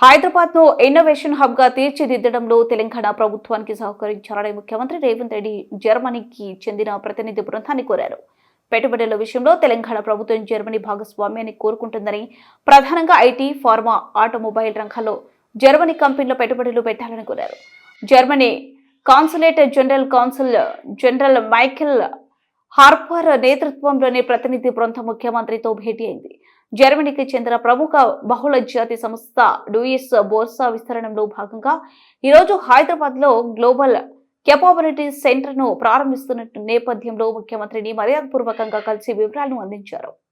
హైదరాబాద్ను ఇన్నోవేషన్ హబ్గా తీర్చిదిద్దడంలో తెలంగాణ ప్రభుత్వానికి సహకరించాలని ముఖ్యమంత్రి రేవంత్ రెడ్డి జర్మనీకి చెందిన ప్రతినిధి బృందాన్ని కోరారు. పెట్టుబడుల విషయంలో తెలంగాణ ప్రభుత్వం జర్మనీ భాగస్వామ్యాన్ని కోరుకుంటుందని ప్రధానంగా ఐటీ ఫార్మా ఆటోమొబైల్ రంగాల్లో జర్మనీ కంపెనీలో పెట్టుబడులు పెట్టాలని కోరారు. Germany consulate general council general Michael Harper నేతృత్వంలోని ప్రతినిధి బృందం ముఖ్యమంత్రితో భేటీ అయింది. జర్మనీకి చెందిన ప్రముఖ బహుళ జాతి సంస్థ డూయిస్ బోర్సా విస్తరణలో భాగంగా ఈరోజు హైదరాబాద్లో గ్లోబల్ కెపాబిలిటీ సెంటర్ను ప్రారంభిస్తున్న నేపథ్యంలో ముఖ్యమంత్రిని మర్యాదపూర్వకంగా కలిసి వివరాలను అందించారు.